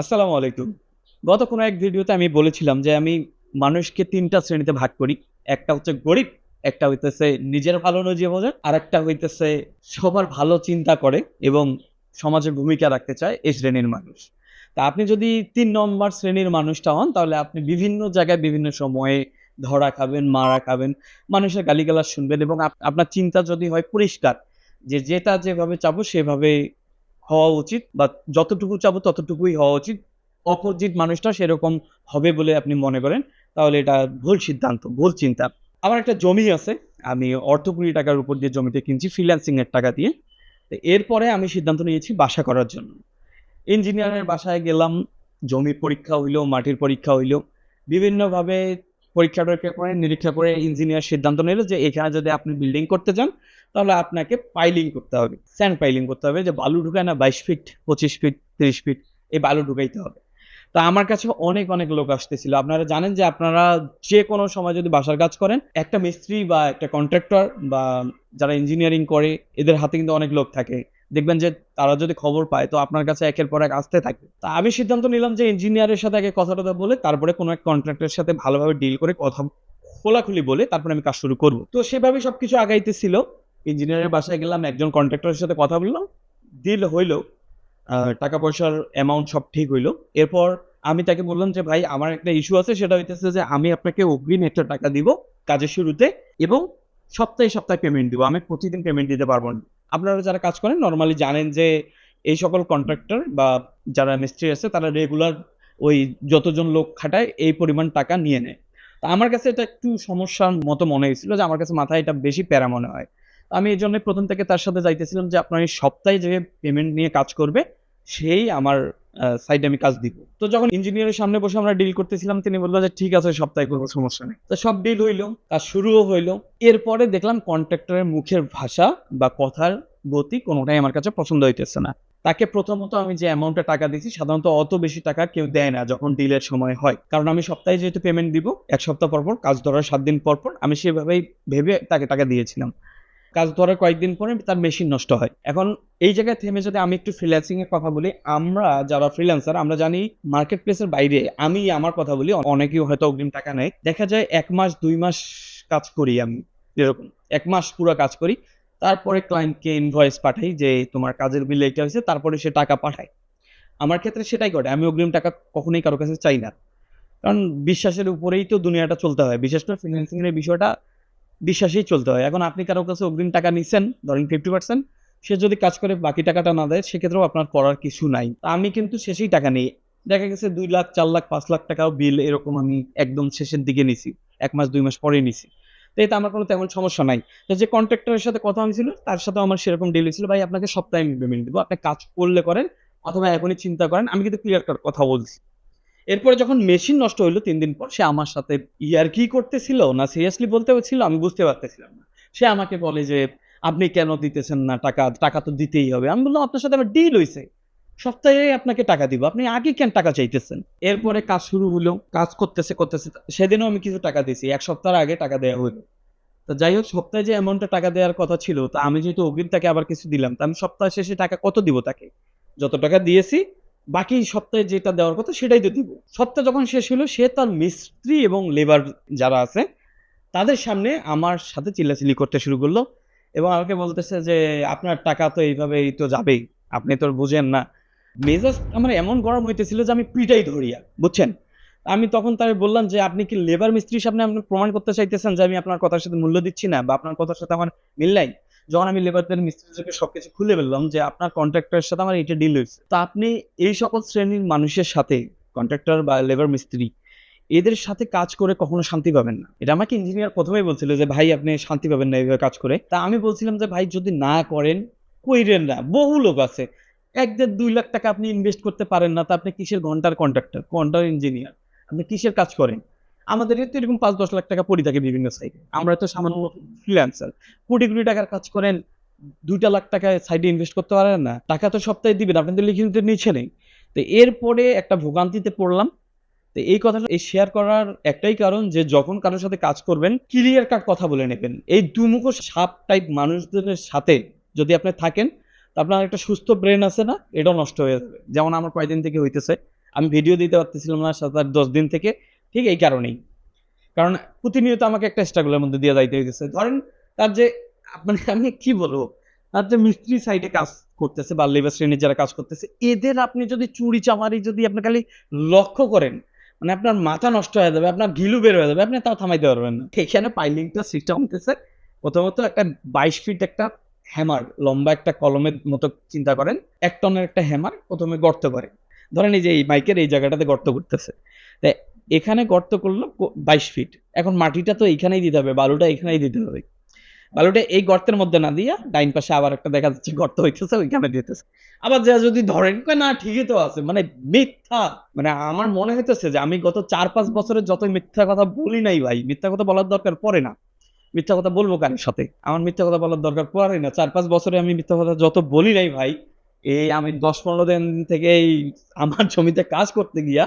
আসসালামু আলাইকুম। গত কোনো এক ভিডিওতে আমি বলেছিলাম যে আমি মানুষকে তিনটা শ্রেণীতে ভাগ করি। একটা হচ্ছে গরিব, একটা হইতেছে নিজের ভালো নিজে বোঝে আর একটা হইতেছে সবার ভালো চিন্তা করে এবং সমাজে ভূমিকা রাখতে চায় এই শ্রেণির মানুষ। তা আপনি যদি তিন নম্বর শ্রেণির মানুষটা হন, তাহলে আপনি বিভিন্ন জায়গায় বিভিন্ন সময়ে ধরা খাবেন, মারা খাবেন, মানুষের গালিগালাজ শুনবেন এবং আপনার চিন্তা যদি হয় পরিষ্কার যে যেটা যেভাবে চাবো সেভাবে হওয়া উচিত বা যতটুকু চাবো ততটুকুই হওয়া উচিত। অপোজিট মানুষটা সেরকম হবে বলে আপনি মনে করেন, তাহলে এটা ভুল সিদ্ধান্ত, ভুল চিন্তা। আমার একটা জমি আছে, আমি অর্থ কোটি টাকার উপর দিয়ে জমিতে কিনছি ফ্রিল্যান্সিংয়ের টাকা দিয়ে। তো এরপরে আমি সিদ্ধান্ত নিয়েছি বাসা করার জন্য। ইঞ্জিনিয়ারের বাসায় গেলাম জমি পরীক্ষা হইল, মাটির পরীক্ষা হইল। বিভিন্নভাবে পরীক্ষা টরীক্ষা করে নিরীক্ষা করে ইঞ্জিনিয়ার সিদ্ধান্ত নিল যে এখানে যদি আপনি বিল্ডিং করতে চান তাহলে আপনাকে পাইলিং করতে হবে। স্যান্ড পাইলিং করতে হবে যে বালু ঢুকায় না বাইশ ফিট পঁচিশ ফিট তিরিশ ফিট এই বালু ঢুকাইতে হবে। তা আমার কাছে অনেক অনেক লোক আসতেছিল। আপনারা জানেন যে আপনারা যে কোনো সময় যদি বাসার কাজ করেন, একটা মিস্ত্রি বা একটা কন্ট্রাক্টর বা যারা ইঞ্জিনিয়ারিং করে, এদের হাতে কিন্তু অনেক লোক থাকে। দেখবেন যে তারা যদি খবর পায়, তো আপনার কাছে একের পর এক আসতে থাকবে তা আমি সিদ্ধান্ত নিলাম যে ইঞ্জিনিয়ারের সাথে আগে কথা টথা বলে, তারপরে কোনো এক কন্ট্রাক্টের সাথে ভালোভাবে ডিল করে কথা খোলাখুলি বলে, তারপরে আমি কাজ শুরু করব। তো সেভাবে সবকিছু আগাইতেছিল। ইঞ্জিনিয়ারের বাসায় গেলাম একজন কন্ট্রাক্টরের সাথে কথা বললাম ডিল হইল টাকা পয়সার অ্যামাউন্ট সব ঠিক হইল। এরপর আমি তাকে বললাম যে ভাই আমার একটা ইস্যু আছে সেটা হইতেছে যে আমি আপনাকে অগ্রিম একটা টাকা দিব কাজের শুরুতে এবং সপ্তাহে সপ্তাহে পেমেন্ট দিব। আমি প্রতিদিন পেমেন্ট দিতে পারব না। আপনারা যারা কাজ করেন নর্মালি জানেন যে এই সকল কন্ট্রাক্টর বা যারা মিস্ত্রি আছে তারা রেগুলার ওই যতজন লোক খাটায় এই পরিমাণ টাকা নিয়ে নেয়। তা আমার কাছে এটা একটু সমস্যার মতো মনে হয়েছিল যে আমার কাছে মাথায় এটা বেশি প্যারা মনে হয়। আমি এই জন্য প্রথম থেকে তার সাথে যাইতেছিলাম যে আপনার এই সপ্তাহে যে পেমেন্ট নিয়ে কাজ করবে, সেই আমার সাইডে আমি কাজ দিব। তো যখন ইঞ্জিনিয়ারের সামনে বসে আমরা ডিল করতেছিলাম, তিনি বলল যে ঠিক আছে সপ্তাহে করব সমস্যা নেই। তো সব ডিল হইল, কাজ শুরুও হইল। এরপরে দেখলাম কন্ট্রাক্টরের মুখের ভাষা বা কথার গতি কোনোটাই আমার কাছে পছন্দ হইতেছে না। তাকে প্রথমত আমি যে অ্যামাউন্টে টাকা দিচ্ছি সাধারণত অত বেশি টাকা কেউ দেয় না যখন ডিলের সময় হয়। কারণ আমি সপ্তাহে যেহেতু পেমেন্ট দিব, এক সপ্তাহ পর পর, কাজ ধরার সাত দিন পর পর, আমি সেভাবেই ভেবে তাকে টাকা দিয়েছিলাম। কাজ ধরার কয়েকদিন পরে তার মেশিন নষ্ট হয়। এখন এই জায়গায় থেমে যদি আমি একটু ফ্রিল্যান্সিং এর কথা বলি, আমরা যারা ফ্রিল্যান্সার আমরা জানি মার্কেট প্লেসের বাইরে আমি আমার কথা বলি, অনেকেই হয়তো অগ্রিম টাকা নেয়। দেখা যায় এক মাস, দুই মাস কাজ করি আমি, এরকম। এক মাস পুরো কাজ করি, তারপরে ক্লায়েন্টকে ইনভয়েস পাঠাই যে তোমার কাজের বিল এটা হয়েছে, তারপরে সে টাকা পাঠায়। আমার ক্ষেত্রে সেটাই ঘটে, আমি অগ্রিম টাকা কখনোই কারও কাছে চাই না। কারণ বিশ্বাসের উপরেই তো দুনিয়াটা চলতে হয়। বিশেষ করে ফিনান্সিং এর বিষয়টা বিশ্বাসেই চলতে হয়। এখন আপনি কারও কাছে অগ্রিম টাকা নিচ্ছেন, ধরেন ফিফটি পার্সেন্ট সে যদি কাজ করে বাকি টাকাটা না দেয়, সেক্ষেত্রেও আপনার করার কিছু নাই। আমি কিন্তু শেষেই টাকা নিই। দেখা গেছে দুই লাখ, চার লাখ, পাঁচ লাখ টাকাও বিল এরকম আমি একদম শেষের দিকে নিছি। এক মাস, দুই মাস পরে নিছি। তো এতে আমার কোনো তেমন সমস্যা নাই। তো যে কন্ট্রাক্টরের সাথে কথা হয়েছিল, তার সাথে আমার সেরকম ডিল ছিল ভাই, আপনাকে সপ্তাহে আমি পেমেন্ট দেবো। আপনি কাজ করলে করেন, অথবা এখনই চিন্তা করেন, আমি কিন্তু ক্লিয়ার কথা বলছি। এরপরে যখন মেশিন নষ্ট হইল তিন দিন পর, সে আমার সাথে ইয়ার কি করতেছিল, না সিরিয়াসলি বলতে ছিল, আমি বুঝতে পারতেছিলাম না। সে আমাকে বলে যে, আপনি কেন দিতেছেন না টাকা? টাকা তো দিতেই হবে। আমি বললাম, আপনার সাথে আমার ডিল হয়েছে সপ্তাহে আপনাকে টাকা দিব। আপনি আগে কেন টাকা চাইতেছেন? এরপরে কাজ শুরু হলো, কাজ করতেছে করতেছে। সেদিনও আমি কিছু টাকা দিয়েছি। এক সপ্তাহ আগে টাকা দেওয়া হলো। তো যাই হোক, সপ্তাহে যে অ্যামাউন্টটা টাকা দেওয়ার কথা ছিল, তা আমি যেহেতু অগ্রিম তাকে আবার কিছু দিলাম, তা আমি সপ্তাহ শেষে টাকা কত দিব তাকে? যত টাকা দিয়েছি বাকি সপ্তাহে যেটা দেওয়ার কথা সেটাই তো দিব। সপ্তাহ যখন শেষ হলো, সে তার মিস্ত্রি এবং লেবার যারা আছে, তাদের সামনে আমার সাথে চিল্লাচিল্লি করতে শুরু করল এবং আমাকে বলতেছে যে, আপনার টাকা তো এইভাবেই তো যাবেই, আপনি তো বুঝেন না। মেজাজ আমার এমন গরম হইতেছিল যে আমি পিটাই ধরিয়া, বুঝছেন? আমি তখন তাকে বললাম যে, আপনি কি লেবার মিস্ত্রির সামনে আপনি প্রমাণ করতে চাইতেছেন যে আমি আপনার কথার সাথে মূল্য দিচ্ছি না বা আপনার কথার সাথে আমার মিল নাই? যখন আমি লেবারদের মিস্ত্রিদেরকে সবকিছু খুলে বললাম যে আপনার কন্ট্রাক্টরের সাথে আমার এটা ডিল হয়েছে। তা আপনি এই সকল শ্রেণির মানুষের সাথে কন্ট্রাক্টর বা লেবার মিস্ত্রি এদের সাথে কাজ করে কখনো শান্তি পাবেন না। এটা আমাকে ইঞ্জিনিয়ার প্রথমেই বলছিল যে, ভাই, আপনি শান্তি পাবেন না এইভাবে কাজ করে। তা আমি বলছিলাম যে, ভাই, যদি না করেন, কইরেন না। বহু লোক আছে। এক দেড় দুই লাখ টাকা আপনি ইনভেস্ট করতে পারেন না। তা আপনি কিসের ঘণ্টার কন্ট্রাক্টর ঘণ্টার ইঞ্জিনিয়ার আপনি কিসের কাজ করেন? আমাদের তো এরকম পাঁচ, দশ লাখ টাকা পড়ি থাকে বিভিন্ন সাইডে আমরা তো সামান্য ফ্রিল্যান্সার কোটি কোটি টাকার কাজ করেন, দুইটা লাখ টাকা সাইডে ইনভেস্ট করতে পারেন না। টাকা তো সপ্তাহে দিবেন আপনি তো লিখিত নিচ্ছে নেই। তো এরপরে একটা ভোগান্তিতে পড়লাম। তো এই কথাটা এই শেয়ার করার একটাই কারণ যে, যখন কারোর সাথে কাজ করবেন ক্লিয়ার কাট কথা বলে নেবেন। এই দুমুখ সাপ টাইপ মানুষদের সাথে যদি আপনি থাকেন আপনার একটা সুস্থ ব্রেন আছে না, এটাও নষ্ট হয়ে যাবে। যেমন আমার কয়েকদিন থেকে হইতেছে। আমি ভিডিও দিতে পারতেছিলাম না, সাত, আট, দশ দিন থেকে। ঠিক এই কারণেই। কারণ প্রতিনিয়ত আমাকে একটা স্ট্রাগলের মধ্যে দিয়ে যাইতে হয়েছে ধরেন, তার যে মানে আমি কি বলব? তার যে মিস্ত্রি সাইডে কাজ করতেছে বা লেবার শ্রেণির যারা কাজ করতেছে, এদের আপনি যদি চুরি চামারি যদি আপনি খালি লক্ষ্য করেন মানে আপনার মাথা নষ্ট হয়ে যাবে, আপনার ঘিলু বের হয়ে যাবে, আপনি তাও থামাইতে পারবেন না। এখানে পাইলিংটা সিস্টেম হতেছে প্রথমত একটা বাইশ ফিট একটা হ্যামার লম্বা একটা কলমের মতো চিন্তা করেন। এক টনের একটা হ্যামার প্রথমে গর্ত করে। ধরেন এই যে এই মাইকের এই জায়গাটাতে গর্ত করতেছে তাই এখানে গর্ত করল বাইশ ফিট এখন মাটিটা তো এইখানেই দিতে হবে, বালুটা এখানেই দিতে হবে। বালুটা এই গর্তের মধ্যে না দিয়া ডাইন পাশে আবার একটা দেখা যাচ্ছে গর্ত হইতেছে, ওইখানে দিতেছে। আবার যা যদি ধরেন না, ঠিকই তো আছে মানে মিথ্যা। মানে আমার মনে হইতেছে যে আমি গত চার পাঁচ বছরের যত মিথ্যা কথা বলি নাই ভাই, মিথ্যা কথা বলার দরকার পড়ে না। মিথ্যা কথা বলব কারের সাথে? আমার মিথ্যা কথা বলার দরকার পড়ে না। চার পাঁচ বছরে আমি মিথ্যা কথা যত বলি নাই ভাই, এই আমি দশ পনেরো দিন থেকে এই আমার জমিতে কাজ করতে গিয়া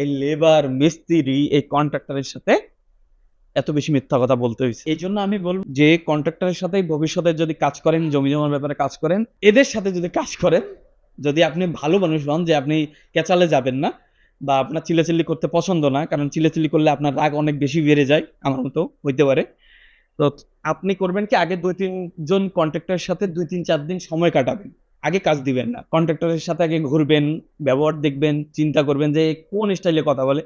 এই লেবার মিস্ত্রি এই কন্ট্রাক্টরের সাথে এত বেশি মিথ্যা কথা বলতে হয়েছে। এই জন্য আমি বলব যে কন্ট্রাক্টরের সাথে ভবিষ্যতে যদি কাজ করেন, জমি জমার ব্যাপারে কাজ করেন, এদের সাথে যদি কাজ করেন, যদি আপনি ভালো মানুষ হন যে, আপনি কেচালে যাবেন না বা আপনার চিলেচিল্লি করতে পছন্দ না, কারণ চিলেচিল্লি করলে আপনার রাগ অনেক বেশি বেড়ে যায়, আমার মতো হইতে পারে। তো আপনি করবেন কি, আগে দুই তিনজন কন্ট্রাক্টরের সাথে দুই তিন চার দিন সময় কাটাবেন। আগে কাজ দিবেন না। কন্ট্রাক্টরের সাথে আগে ঘুরবেন, ব্যবহার দেখবেন, চিন্তা করবেন যে কোন স্টাইলে কথা বলে।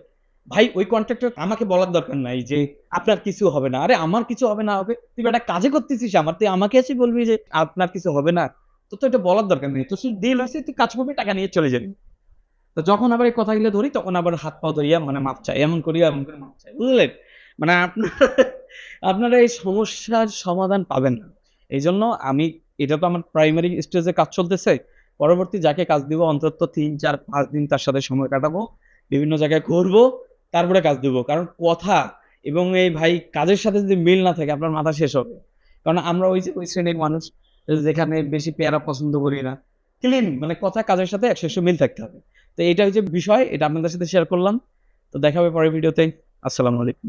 ভাই, ওই কন্ট্রাক্টর আমাকে বলার দরকার নাই যে আপনার কিছু হবে না। আরে, আমার কিছু হবে না হবে তুই একটা কাজে করতেছিস আমার। তুই আমাকে এসে বলবি যে আপনার কিছু হবে না। তো তো এটা বলার দরকার নেই। তো সে ডিল হয়েছে তুই কাজ করবি, টাকা নিয়ে চলে যাবি। তো যখন আবার এই কথাগুলো ধরি, তখন আবার হাত পা ধরিয়া মানে মাপ চাই। এমন করি এমন করে মাপ চাই। বুঝলেন? মানে আপনার, আপনারা এই সমস্যার সমাধান পাবেন না। এই জন্য আমি এটা তো আমার প্রাইমারি স্টেজে কাজ চলতেছে। পরবর্তী যাকে কাজ দিব, অন্তত তিন, চার, পাঁচ দিন তার সাথে সময় কাটাবো, বিভিন্ন জায়গায় ঘুরবো, তারপরে কাজ দিব। কারণ কথা এবং এই ভাই কাজের সাথে যদি মিল না থাকে, আপনার মাথা শেষ হবে। কারণ আমরা ওই যে, ওই শ্রেণির মানুষ, যেখানে বেশি পেয়ারা পছন্দ করি না। ক্লিন মানে কথা কাজের সাথে একশো মিল থাকতে হবে। তো এটা হচ্ছে বিষয়, এটা আপনাদের সাথে শেয়ার করলাম। তো দেখা হবে পরের ভিডিওতে। আসসালামু আলাইকুম।